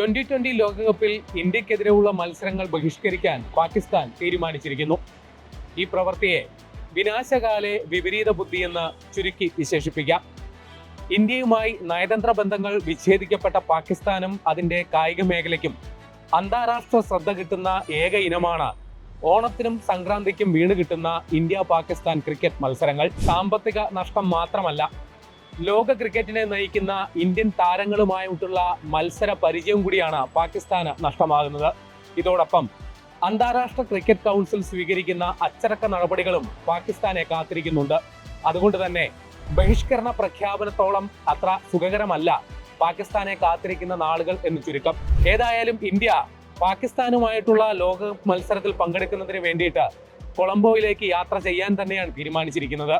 Twenty twenty ലോകകപ്പിൽ ഇന്ത്യക്കെതിരെയുള്ള മത്സരങ്ങൾ ബഹിഷ്കരിക്കാൻ പാകിസ്ഥാൻ തീരുമാനിച്ചിരിക്കുന്നു. ഈ പ്രവൃത്തിയെ വിനാശകാലെ വിപരീത ബുദ്ധിയെന്ന് ചുരുക്കി വിശേഷിപ്പിക്കാം. ഇന്ത്യയുമായി നയതന്ത്ര ബന്ധങ്ങൾ വിച്ഛേദിക്കപ്പെട്ട പാകിസ്ഥാനും അതിന്റെ കായിക മേഖലയ്ക്കും അന്താരാഷ്ട്ര ശ്രദ്ധ കിട്ടുന്ന ഏക ഇനമാണ് ഓണത്തിനും സംക്രാന്തിക്കും വീണ് കിട്ടുന്ന ഇന്ത്യ പാകിസ്ഥാൻ ക്രിക്കറ്റ് മത്സരങ്ങൾ. സാമ്പത്തിക നഷ്ടം മാത്രമല്ല ലോക ക്രിക്കറ്റിനെ നയിക്കുന്ന ഇന്ത്യൻ താരങ്ങളുമായിട്ടുള്ള മത്സര പരിചയം കൂടിയാണ് പാകിസ്ഥാന് നഷ്ടമാകുന്നത്. ഇതോടൊപ്പം അന്താരാഷ്ട്ര ക്രിക്കറ്റ് കൗൺസിൽ സ്വീകരിക്കുന്ന അച്ചടക്ക നടപടികളും പാകിസ്ഥാനെ കാത്തിരിക്കുന്നുണ്ട്. അതുകൊണ്ട് തന്നെ ബഹിഷ്കരണ പ്രഖ്യാപനത്തോളം അത്ര സുഖകരമല്ല പാകിസ്ഥാനെ കാത്തിരിക്കുന്ന നാളുകൾ എന്ന് ചുരുക്കം. ഏതായാലും ഇന്ത്യ പാകിസ്ഥാനുമായിട്ടുള്ള ലോക മത്സരത്തിൽ പങ്കെടുക്കുന്നതിന് വേണ്ടിയിട്ട് കൊളംബോയിലേക്ക് യാത്ര ചെയ്യാൻ തന്നെയാണ് തീരുമാനിച്ചിരിക്കുന്നത്.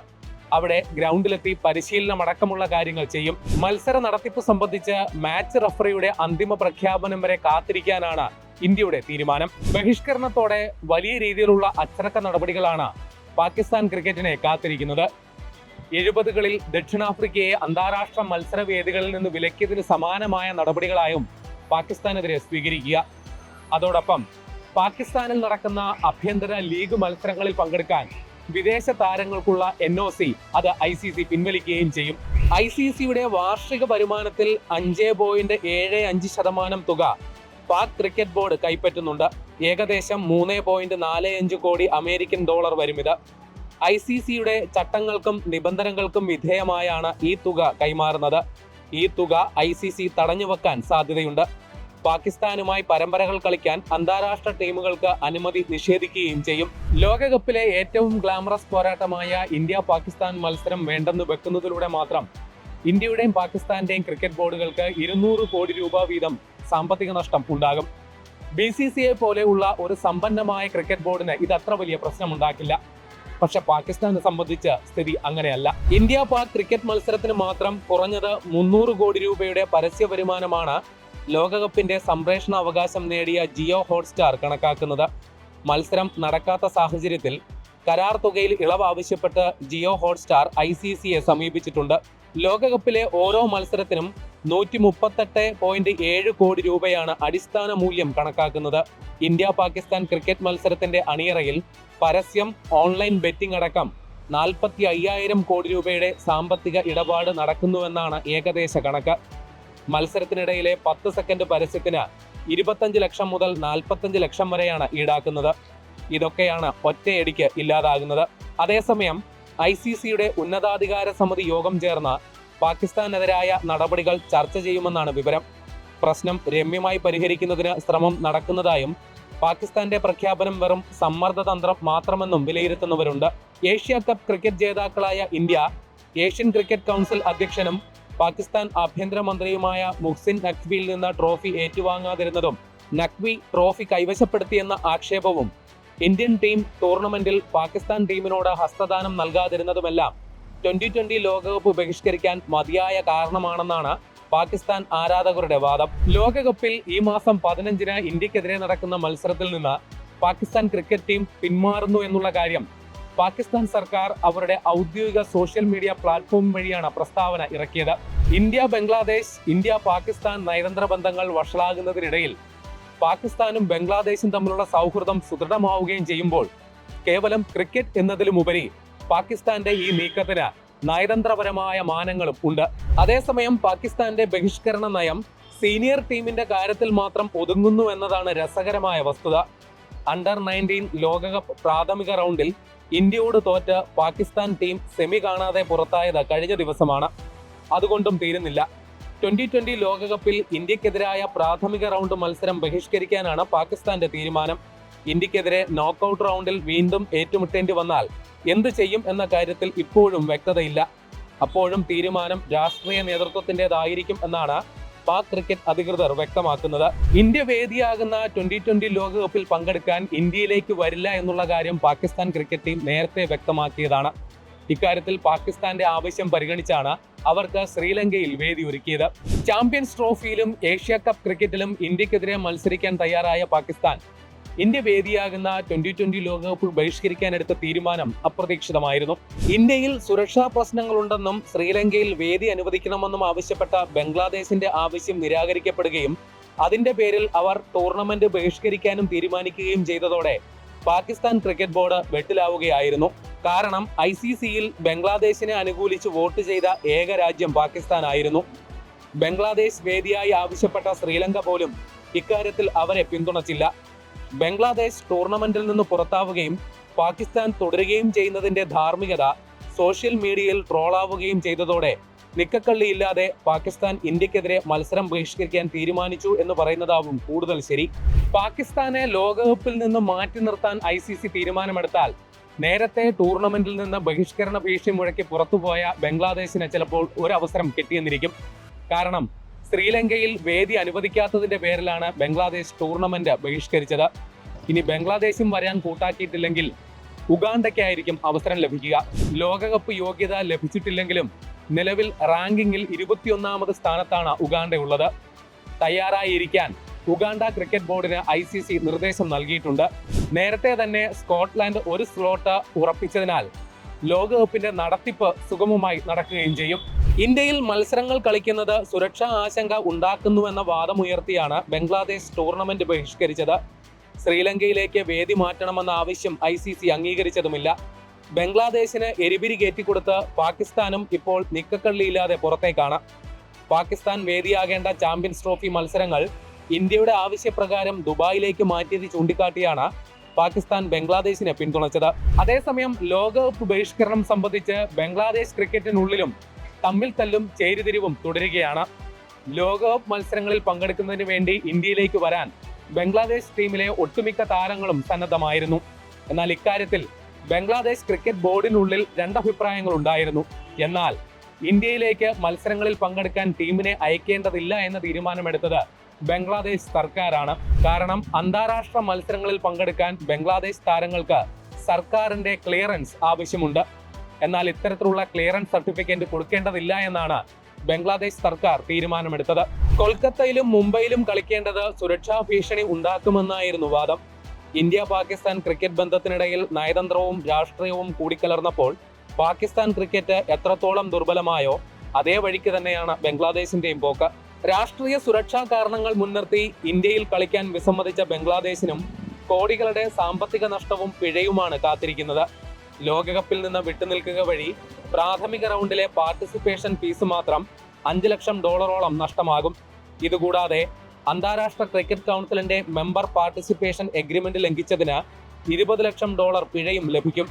അവിടെ ഗ്രൗണ്ടിലെത്തി പരിശീലനം അടക്കമുള്ള കാര്യങ്ങൾ ചെയ്യും. മത്സര നടത്തിപ്പ് സംബന്ധിച്ച് മാച്ച് റഫറിയുടെ അന്തിമ പ്രഖ്യാപനം വരെ കാത്തിരിക്കാനാണ് ഇന്ത്യയുടെ തീരുമാനം. ബഹിഷ്കരണത്തോടെ വലിയ രീതിയിലുള്ള അച്ചടക്ക നടപടികളാണ് പാകിസ്ഥാൻ ക്രിക്കറ്റിനെ കാത്തിരിക്കുന്നത്. എഴുപതുകളിൽ ദക്ഷിണാഫ്രിക്കയെ അന്താരാഷ്ട്ര മത്സര വേദികളിൽ നിന്ന് വിലക്കിയതിന് സമാനമായ നടപടികളായും പാകിസ്ഥാനെതിരെ സ്വീകരിക്കുക. അതോടൊപ്പം പാകിസ്ഥാനിൽ നടക്കുന്ന അഭ്യന്തര ലീഗ് മത്സരങ്ങളിൽ പങ്കെടുക്കാൻ വിദേശ താരങ്ങൾക്കുള്ള എൻ ഒ സി അത് ഐ സി സി പിൻവലിക്കുകയും ചെയ്യും. ഐ സി സിയുടെ വാർഷിക വരുമാനത്തിൽ അഞ്ച് പോയിന്റ് ഏഴ് അഞ്ച് ശതമാനം തുക പാക് ക്രിക്കറ്റ് ബോർഡ് കൈപ്പറ്റുന്നുണ്ട്. ഏകദേശം മൂന്ന് പോയിന്റ് നാല് അഞ്ച് കോടി അമേരിക്കൻ ഡോളർ വരും ഇത്. ഐ സി സിയുടെ ചട്ടങ്ങൾക്കും നിബന്ധനകൾക്കും വിധേയമായാണ് ഈ തുക കൈമാറുന്നത്. ഈ തുക ഐ സി സി തടഞ്ഞു വെക്കാൻ സാധ്യതയുണ്ട്. പാകിസ്ഥാനുമായി പരമ്പരകൾ കളിക്കാൻ അന്താരാഷ്ട്ര ടീമുകൾക്ക് അനുമതി നിഷേധിക്കുകയും ചെയ്യും. ലോകകപ്പിലെ ഏറ്റവും ഗ്ലാമറസ് പോരാട്ടമായ ഇന്ത്യ പാകിസ്ഥാൻ മത്സരം വേണ്ടെന്ന് വെക്കുന്നതിലൂടെ മാത്രം ഇന്ത്യയുടെയും പാകിസ്ഥാന്റെയും ക്രിക്കറ്റ് ബോർഡുകൾക്ക് ഇരുന്നൂറ് കോടി രൂപ വീതം സാമ്പത്തിക നഷ്ടം ഉണ്ടാകും. ബി സി സി ഐ പോലെയുള്ള ഒരു സമ്പന്നമായ ക്രിക്കറ്റ് ബോർഡിന് ഇത് അത്ര വലിയ പ്രശ്നമുണ്ടാക്കില്ല. പക്ഷെ പാകിസ്ഥാനെ സംബന്ധിച്ച് സ്ഥിതി അങ്ങനെയല്ല. ഇന്ത്യ പാക് ക്രിക്കറ്റ് മത്സരത്തിന് മാത്രം കുറഞ്ഞത് മുന്നൂറ് കോടി രൂപയുടെ പരസ്യ വരുമാനമാണ് ലോകകപ്പിന്റെ സംപ്രേഷണ അവകാശം നേടിയ ജിയോ ഹോട്ട്സ്റ്റാർ കണക്കാക്കുന്നത്. മത്സരം നടക്കാത്ത സാഹചര്യത്തിൽ കരാർ തുകയിൽ ഇളവ് ആവശ്യപ്പെട്ട് ജിയോ ഹോട്ട്സ്റ്റാർ ഐ സി സിയെ സമീപിച്ചിട്ടുണ്ട്. ലോകകപ്പിലെ ഓരോ മത്സരത്തിനും നൂറ്റി മുപ്പത്തെട്ട് പോയിന്റ് ഏഴ് കോടി രൂപയാണ് അടിസ്ഥാന മൂല്യം കണക്കാക്കുന്നത്. ഇന്ത്യ പാകിസ്ഥാൻ ക്രിക്കറ്റ് മത്സരത്തിന്റെ അണിയറയിൽ പരസ്യം ഓൺലൈൻ ബെറ്റിംഗ് അടക്കം നാൽപ്പത്തി അയ്യായിരം കോടി രൂപയുടെ സാമ്പത്തിക ഇടപാട് നടക്കുന്നുവെന്നാണ് ഏകദേശ കണക്ക്. മത്സരത്തിനിടയിലെ പത്ത് സെക്കൻഡ് പരസ്യത്തിന് ഇരുപത്തഞ്ച് ലക്ഷം മുതൽ നാൽപ്പത്തഞ്ച് ലക്ഷം വരെയാണ് ഈടാക്കുന്നത്. ഇതൊക്കെയാണ് ഒറ്റയടിക്ക് ഇല്ലാതാകുന്നത്. അതേസമയം ഐ സി സിയുടെ ഉന്നതാധികാര സമിതി യോഗം ചേർന്ന് പാകിസ്ഥാനെതിരായ നടപടികൾ ചർച്ച ചെയ്യുമെന്നാണ് വിവരം. പ്രശ്നം രമ്യമായി പരിഹരിക്കുന്നതിന് ശ്രമം നടക്കുന്നതായും പാകിസ്ഥാന്റെ പ്രഖ്യാപനം വെറും സമ്മർദ്ദതന്ത്രം മാത്രമെന്നും വിലയിരുത്തുന്നവരുണ്ട്. ഏഷ്യ കപ്പ് ക്രിക്കറ്റ് ജേതാക്കളായ ഇന്ത്യ ഏഷ്യൻ ക്രിക്കറ്റ് കൗൺസിൽ അധ്യക്ഷനും പാകിസ്ഥാൻ ആഭ്യന്തരമന്ത്രിയുമായ മുഹ്സിൻ നഖ്വിയിൽ നിന്ന് ട്രോഫി ഏറ്റുവാങ്ങാതിരുന്നതും നഖ്വി ട്രോഫി കൈവശപ്പെടുത്തിയെന്ന ആക്ഷേപവും ഇന്ത്യൻ ടീം ടൂർണമെന്റിൽ പാകിസ്ഥാൻ ടീമിനോട് ഹസ്തദാനം നൽകാതിരുന്നതുമെല്ലാം ട്വന്റി ട്വന്റി ലോകകപ്പ് ബഹിഷ്കരിക്കാൻ മതിയായ കാരണമാണെന്നാണ് പാകിസ്ഥാൻ ആരാധകരുടെ വാദം. ലോകകപ്പിൽ ഈ മാസം പതിനഞ്ചിന് ഇന്ത്യക്കെതിരെ നടക്കുന്ന മത്സരത്തിൽ നിന്ന് പാകിസ്ഥാൻ ക്രിക്കറ്റ് ടീം പിന്മാറുന്നു എന്നുള്ള കാര്യം പാകിസ്ഥാൻ സർക്കാർ അവരുടെ ഔദ്യോഗിക സോഷ്യൽ മീഡിയ പ്ലാറ്റ്ഫോം വഴിയാണ് പ്രസ്താവന ഇറക്കിയത്. ഇന്ത്യ ബംഗ്ലാദേശ് ഇന്ത്യ പാകിസ്ഥാൻ നയതന്ത്ര ബന്ധങ്ങൾ വഷളാകുന്നതിനിടയിൽ പാകിസ്ഥാനും ബംഗ്ലാദേശും തമ്മിലുള്ള സൗഹൃദം സുദൃഢമാവുകയും ചെയ്യുമ്പോൾ കേവലം ക്രിക്കറ്റ് എന്നതിലുമുപരി പാകിസ്ഥാന്റെ ഈ നീക്കത്തിന് നയതന്ത്രപരമായ മാനങ്ങളും ഉണ്ട്. അതേസമയം പാകിസ്ഥാന്റെ ബഹിഷ്കരണ നയം സീനിയർ ടീമിന്റെ കാര്യത്തിൽ മാത്രം ഒതുങ്ങുന്നു എന്നതാണ് രസകരമായ വസ്തുത. അണ്ടർ നയന്റീൻ ലോകകപ്പ് പ്രാഥമിക റൗണ്ടിൽ ഇന്ത്യയോട് തോറ്റ പാകിസ്ഥാൻ ടീം സെമി കാണാതെ പുറത്തായത് കഴിഞ്ഞ ദിവസമാണ്. അതുകൊണ്ടും തീരുന്നില്ല. ട്വന്റി ട്വന്റി ലോകകപ്പിൽ ഇന്ത്യക്കെതിരായ പ്രാഥമിക റൗണ്ട് മത്സരം ബഹിഷ്കരിക്കാനാണ് പാകിസ്ഥാന്റെ തീരുമാനം. ഇന്ത്യക്കെതിരെ നോക്കൌട്ട് റൗണ്ടിൽ വീണ്ടും ഏറ്റുമുട്ടേണ്ടി വന്നാൽ എന്ത് ചെയ്യും എന്ന കാര്യത്തിൽ ഇപ്പോഴും വ്യക്തതയില്ല. അപ്പോഴും തീരുമാനം രാഷ്ട്രീയ നേതൃത്വത്തിന്റെതായിരിക്കും എന്നാണ് പാക് ക്രിക്കറ്റ് അധികൃതർ വ്യക്തമാക്കുന്നത്. ഇന്ത്യ വേദിയാകുന്ന ട്വന്റി ട്വന്റി ലോകകപ്പിൽ പങ്കെടുക്കാൻ ഇന്ത്യയിലേക്ക് വരില്ല എന്നുള്ള കാര്യം പാകിസ്ഥാൻ ക്രിക്കറ്റ് ടീം നേരത്തെ വ്യക്തമാക്കിയതാണ്. ഇക്കാര്യത്തിൽ പാകിസ്ഥാന്റെ ആവശ്യം പരിഗണിച്ചാണ് അവർക്ക് ശ്രീലങ്കയിൽ വേദി ഒരുക്കിയത്. ചാമ്പ്യൻസ് ട്രോഫിയിലും ഏഷ്യ കപ്പ് ക്രിക്കറ്റിലും ഇന്ത്യക്കെതിരെ മത്സരിക്കാൻ തയ്യാറായ പാകിസ്ഥാൻ ഇന്ത്യ വേദിയാകുന്ന ട്വന്റി ട്വന്റി ലോകകപ്പ് ബഹിഷ്കരിക്കാൻ എടുത്ത തീരുമാനം അപ്രതീക്ഷിതമായിരുന്നു. ഇന്ത്യയിൽ സുരക്ഷാ പ്രശ്നങ്ങളുണ്ടെന്നും ശ്രീലങ്കയിൽ വേദി അനുവദിക്കണമെന്നും ആവശ്യപ്പെട്ട ബംഗ്ലാദേശിന്റെ ആവശ്യം നിരാകരിക്കപ്പെടുകയും അതിന്റെ പേരിൽ അവർ ടൂർണമെന്റ് ബഹിഷ്കരിക്കാനും തീരുമാനിക്കുകയും ചെയ്തതോടെ പാകിസ്ഥാൻ ക്രിക്കറ്റ് ബോർഡ് വെട്ടിലാവുകയായിരുന്നു. കാരണം ഐ സി സിയിൽ ബംഗ്ലാദേശിനെ അനുകൂലിച്ച് വോട്ട് ചെയ്ത ഏക രാജ്യം പാകിസ്ഥാൻ ആയിരുന്നു. ബംഗ്ലാദേശ് വേദിയായി ആവശ്യപ്പെട്ട ശ്രീലങ്ക പോലും ഇക്കാര്യത്തിൽ അവരെ പിന്തുണച്ചില്ല. ബംഗ്ലാദേശ് ടൂർണമെന്റിൽ നിന്ന് പുറത്താവുകയും പാകിസ്ഥാൻ തുടരുകയും ചെയ്യുന്നതിന്റെ ധാർമ്മികത സോഷ്യൽ മീഡിയയിൽ ട്രോളാവുകയും ചെയ്തതോടെ നിക്കക്കള്ളിയില്ലാതെ പാകിസ്ഥാൻ ഇന്ത്യക്കെതിരെ മത്സരം ബഹിഷ്കരിക്കാൻ തീരുമാനിച്ചു എന്ന് പറയുന്നതാവും കൂടുതൽ ശരി. പാകിസ്ഥാനെ ലോകകപ്പിൽ നിന്ന് മാറ്റി നിർത്താൻ ഐ സി സി തീരുമാനമെടുത്താൽ നേരത്തെ ടൂർണമെന്റിൽ നിന്ന് ബഹിഷ്കരണ ഭീഷണി മുഴക്കി പുറത്തുപോയ ബംഗ്ലാദേശിന് ചിലപ്പോൾ ഒരു അവസരം കിട്ടിയെന്നിരിക്കും. കാരണം ശ്രീലങ്കയിൽ വേദി അനുവദിക്കാത്തതിന്റെ പേരിലാണ് ബംഗ്ലാദേശ് ടൂർണമെന്റ് ബഹിഷ്കരിച്ചത്. ഇനി ബംഗ്ലാദേശും വരാൻ കൂട്ടാക്കിയിട്ടില്ലെങ്കിൽ ഉഗാണ്ടയ്ക്കായിരിക്കും അവസരം ലഭിക്കുക. ലോകകപ്പ് യോഗ്യത ലഭിച്ചിട്ടില്ലെങ്കിലും നിലവിൽ റാങ്കിങ്ങിൽ ഇരുപത്തിയൊന്നാമത് സ്ഥാനത്താണ് ഉഗാണ്ടയുള്ളത് തയ്യാറായിരിക്കാൻ ഉഗാണ്ട ക്രിക്കറ്റ് ബോർഡിന് ഐ സി സി നിർദ്ദേശം നൽകിയിട്ടുണ്ട്. നേരത്തെ തന്നെ സ്കോട്ട്ലാൻഡ് ഒരു സ്ലോട്ട് ഉറപ്പിച്ചതിനാൽ ലോകകപ്പിന്റെ നടത്തിപ്പ് സുഗമമായി നടക്കുകയും ചെയ്യും. ഇന്ത്യയിൽ മത്സരങ്ങൾ കളിക്കുന്നത് സുരക്ഷാ ആശങ്ക ഉണ്ടാക്കുന്നുവെന്ന വാദമുയർത്തിയാണ് ബംഗ്ലാദേശ് ടൂർണമെന്റ് ബഹിഷ്കരിച്ചത്. ശ്രീലങ്കയിലേക്ക് വേദി മാറ്റണമെന്ന ആവശ്യം ഐ സി സി അംഗീകരിച്ചതുമില്ല. ബംഗ്ലാദേശിന് എരിപിരി കയറ്റിക്കൊടുത്ത് പാകിസ്ഥാനും ഇപ്പോൾ നിക്കക്കള്ളിയില്ലാതെ പുറത്തേക്കാണ്. പാകിസ്ഥാൻ വേദിയാകേണ്ട ചാമ്പ്യൻസ് ട്രോഫി മത്സരങ്ങൾ ഇന്ത്യയുടെ ആവശ്യപ്രകാരം ദുബായിലേക്ക് മാറ്റിയത് ചൂണ്ടിക്കാട്ടിയാണ് പാകിസ്ഥാൻ ബംഗ്ലാദേശിനെ പിന്തുണച്ചത്. അതേസമയം ലോകകപ്പ് ബഹിഷ്കരണം സംബന്ധിച്ച് ബംഗ്ലാദേശ് ക്രിക്കറ്റിനുള്ളിലും തമ്മിൽ തല്ലും ചേരിതിരിവും തുടരുകയാണ്. ലോകകപ്പ് മത്സരങ്ങളിൽ പങ്കെടുക്കുന്നതിന് വേണ്ടി ഇന്ത്യയിലേക്ക് വരാൻ ബംഗ്ലാദേശ് ടീമിലെ ഒട്ടുമിക്ക താരങ്ങളും സന്നദ്ധമായിരുന്നു. എന്നാൽ ഇക്കാര്യത്തിൽ ബംഗ്ലാദേശ് ക്രിക്കറ്റ് ബോർഡിനുള്ളിൽ രണ്ടഭിപ്രായങ്ങൾ ഉണ്ടായിരുന്നു. എന്നാൽ ഇന്ത്യയിലേക്ക് മത്സരങ്ങളിൽ പങ്കെടുക്കാൻ ടീമിനെ അയക്കേണ്ടതില്ല എന്ന തീരുമാനമെടുത്തത് ബംഗ്ലാദേശ് സർക്കാരാണ്. കാരണം അന്താരാഷ്ട്ര മത്സരങ്ങളിൽ പങ്കെടുക്കാൻ ബംഗ്ലാദേശ് താരങ്ങൾക്ക് സർക്കാരിന്റെ ക്ലിയറൻസ് ആവശ്യമുണ്ട്. എന്നാൽ ഇത്തരത്തിലുള്ള ക്ലിയറൻസ് സർട്ടിഫിക്കറ്റ് കൊടുക്കേണ്ടതില്ല എന്നാണ് ബംഗ്ലാദേശ് സർക്കാർ തീരുമാനമെടുത്തത്. കൊൽക്കത്തയിലും മുംബൈയിലും കളിക്കേണ്ടത് സുരക്ഷാ ഭീഷണി ഉണ്ടാക്കുമെന്നായിരുന്നു വാദം. ഇന്ത്യ പാകിസ്ഥാൻ ക്രിക്കറ്റ് ബന്ധത്തിനിടയിൽ നയതന്ത്രവും രാഷ്ട്രീയവും കൂടിക്കലർന്നപ്പോൾ പാകിസ്ഥാൻ ക്രിക്കറ്റ് എത്രത്തോളം ദുർബലമായോ അതേ വഴിക്ക് തന്നെയാണ് ബംഗ്ലാദേശിന്റെയും പോക്ക്. രാഷ്ട്രീയ സുരക്ഷാ കാരണങ്ങൾ മുൻനിർത്തി ഇന്ത്യയിൽ കളിക്കാൻ വിസമ്മതിച്ച ബംഗ്ലാദേശിനും കോടികളുടെ സാമ്പത്തിക നഷ്ടവും പിഴയുമാണ് കാത്തിരിക്കുന്നത്. ലോകകപ്പിൽ നിന്ന് വിട്ടുനിൽക്കുക വഴി പ്രാഥമിക റൗണ്ടിലെ പാർട്ടിസിപ്പേഷൻ ഫീസ് മാത്രം അഞ്ച് ലക്ഷം ഡോളറോളം നഷ്ടമാകും. ഇതുകൂടാതെ അന്താരാഷ്ട്ര ക്രിക്കറ്റ് കൗൺസിലിന്റെ മെമ്പർ പാർട്ടിസിപ്പേഷൻ എഗ്രിമെന്റ് ലംഘിച്ചതിന് ഇരുപത് ലക്ഷം ഡോളർ പിഴയും ലഭിക്കും.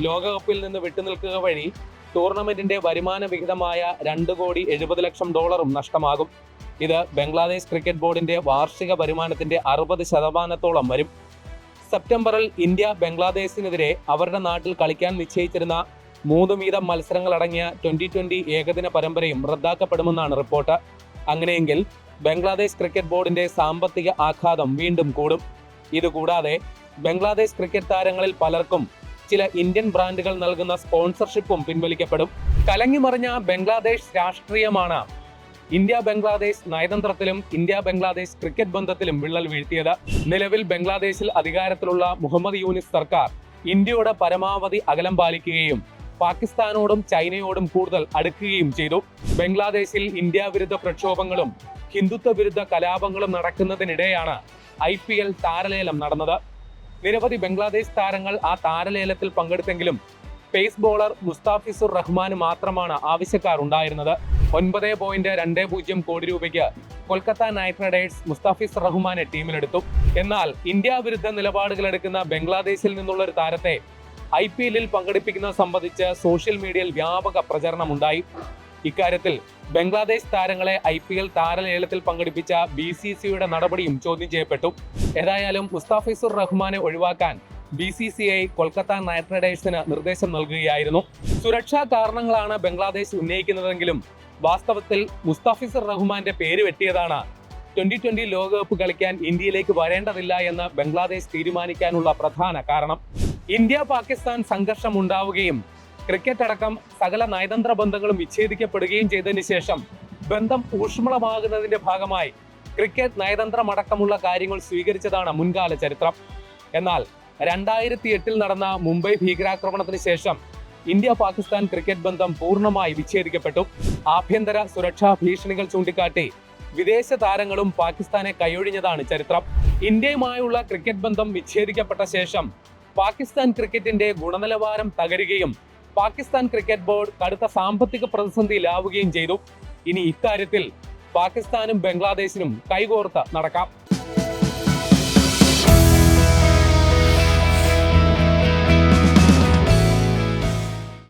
ലോകകപ്പിൽ നിന്ന് വിട്ടുനിൽക്കുക വഴി ടൂർണമെന്റിന്റെ വരുമാന വിഹിതമായ രണ്ട് കോടി എഴുപത് ലക്ഷം ഡോളറും നഷ്ടമാകും. ഇത് ബംഗ്ലാദേശ് ക്രിക്കറ്റ് ബോർഡിന്റെ വാർഷിക വരുമാനത്തിന്റെ അറുപത് ശതമാനത്തോളം വരും. സെപ്റ്റംബറിൽ ഇന്ത്യ ബംഗ്ലാദേശിനെതിരെ അവരുടെ നാട്ടിൽ കളിക്കാൻ നിശ്ചയിച്ചിരുന്ന മൂന്ന് വീതം മത്സരങ്ങളടങ്ങിയ ട്വന്റി ട്വന്റി ഏകദിന പരമ്പരയും റദ്ദാക്കപ്പെടുമെന്നാണ് റിപ്പോർട്ട്. അങ്ങനെയെങ്കിൽ ബംഗ്ലാദേശ് ക്രിക്കറ്റ് ബോർഡിന്റെ സാമ്പത്തിക ആഘാതം വീണ്ടും കൂടും. ഇതുകൂടാതെ ബംഗ്ലാദേശ് ക്രിക്കറ്റ് താരങ്ങളിൽ പലർക്കും ചില ഇന്ത്യൻ ബ്രാൻഡുകൾ നൽകുന്ന സ്പോൺസർഷിപ്പും പിൻവലിക്കപ്പെടും. കലങ്ങിമറിഞ്ഞ ബംഗ്ലാദേശ് രാഷ്ട്രീയമാണ് ഇന്ത്യ ബംഗ്ലാദേശ് നയതന്ത്രത്തിലും ഇന്ത്യ ബംഗ്ലാദേശ് ക്രിക്കറ്റ് ബന്ധത്തിലും വിള്ളൽ വീഴ്ത്തിയത്. നിലവിൽ ബംഗ്ലാദേശിൽ അധികാരത്തിലുള്ള മുഹമ്മദ് യൂനിസ് സർക്കാർ ഇന്ത്യയുടെ പരമാവധി അകലം പാലിക്കുകയും പാകിസ്ഥാനോടും ചൈനയോടും കൂടുതൽ അടുക്കുകയും ചെയ്തു. ബംഗ്ലാദേശിൽ ഇന്ത്യ വിരുദ്ധ പ്രക്ഷോഭങ്ങളും ഹിന്ദുത്വ വിരുദ്ധ കലാപങ്ങളും നടക്കുന്നതിനിടെയാണ് ഐ പി എൽ താരലേലം നടന്നത്. നിരവധി ബംഗ്ലാദേശ് താരങ്ങൾ ആ താരലേലത്തിൽ പങ്കെടുത്തെങ്കിലും പേസ് ബോളർ മുസ്താഫിസുർ റഹ്മാന് മാത്രമാണ് ആവശ്യക്കാർ ഉണ്ടായിരുന്നത് ഒൻപത് പോയിന്റ് രണ്ട് പൂജ്യം കോടി രൂപയ്ക്ക് കൊൽക്കത്ത നൈറ്റ് റൈഡേഴ്സ് മുസ്താഫിസ് റഹ്മാനെ ടീമിലെടുത്തു. എന്നാൽ ഇന്ത്യ വിരുദ്ധ നിലപാടുകൾ എടുക്കുന്ന ബംഗ്ലാദേശിൽ നിന്നുള്ള ഒരു താരത്തെ ഐ പി എല്ലിൽ പങ്കെടുപ്പിക്കുന്നത് സംബന്ധിച്ച് സോഷ്യൽ മീഡിയയിൽ വ്യാപക പ്രചരണമുണ്ടായി. ഇക്കാര്യത്തിൽ ബംഗ്ലാദേശ് താരങ്ങളെ ഐ പി എൽ താരലേലത്തിൽ പങ്കെടുപ്പിച്ച ബി സി സിയുടെ നടപടിയും ചോദ്യം ചെയ്യപ്പെട്ടു. ഏതായാലും മുസ്താഫിസുർ റഹ്മാനെ ഒഴിവാക്കാൻ B C C I Kolkata knight റൈഡേഴ്സിന് നിർദ്ദേശം നൽകുകയായിരുന്നു. സുരക്ഷാ കാരണങ്ങളാണ് ബംഗ്ലാദേശ് ഉന്നയിക്കുന്നതെങ്കിലും വാസ്തവത്തിൽ മുസ്താഫിസർ റഹ്മാന്റെ പേര് വെട്ടിയതാണ്. ട്വന്റി ട്വന്റി ലോകകപ്പ് കളിക്കാൻ ഇന്ത്യയിലേക്ക് വരേണ്ടതില്ല എന്ന് ബംഗ്ലാദേശ് തീരുമാനിക്കാനുള്ള പ്രധാന കാരണം. ഇന്ത്യ പാകിസ്ഥാൻ സംഘർഷം ഉണ്ടാവുകയും ക്രിക്കറ്റ് അടക്കം സകല നയതന്ത്ര ബന്ധങ്ങളും വിച്ഛേദിക്കപ്പെടുകയും ചെയ്തതിനു ശേഷം ബന്ധം ഊഷ്മളമാകുന്നതിന്റെ ഭാഗമായി ക്രിക്കറ്റ് നയതന്ത്രമടക്കമുള്ള കാര്യങ്ങൾ സ്വീകരിച്ചതാണ് മുൻകാല ചരിത്രം. എന്നാൽ രണ്ടായിരത്തി എട്ടിൽ നടന്ന മുംബൈ ഭീകരാക്രമണത്തിന് ശേഷം ഇന്ത്യ പാകിസ്ഥാൻ ക്രിക്കറ്റ് ബന്ധം പൂർണമായി വിച്ഛേദിക്കപ്പെട്ടു. ആഭ്യന്തര സുരക്ഷാ ഭീഷണികൾ ചൂണ്ടിക്കാട്ടി വിദേശ താരങ്ങളും പാകിസ്ഥാനെ കൈയൊഴിഞ്ഞതാണ് ചരിത്രം. ഇന്ത്യയുമായുള്ള ക്രിക്കറ്റ് ബന്ധം വിച്ഛേദിക്കപ്പെട്ട ശേഷം പാകിസ്ഥാൻ ക്രിക്കറ്റിന്റെ ഗുണനിലവാരം തകരുകയും പാകിസ്ഥാൻ ക്രിക്കറ്റ് ബോർഡ് കടുത്ത സാമ്പത്തിക പ്രതിസന്ധിയിലാവുകയും ചെയ്തു. ഇനി ഇക്കാര്യത്തിൽ പാകിസ്ഥാനും ബംഗ്ലാദേശിനും കൈകോർത്ത് നടക്കാം.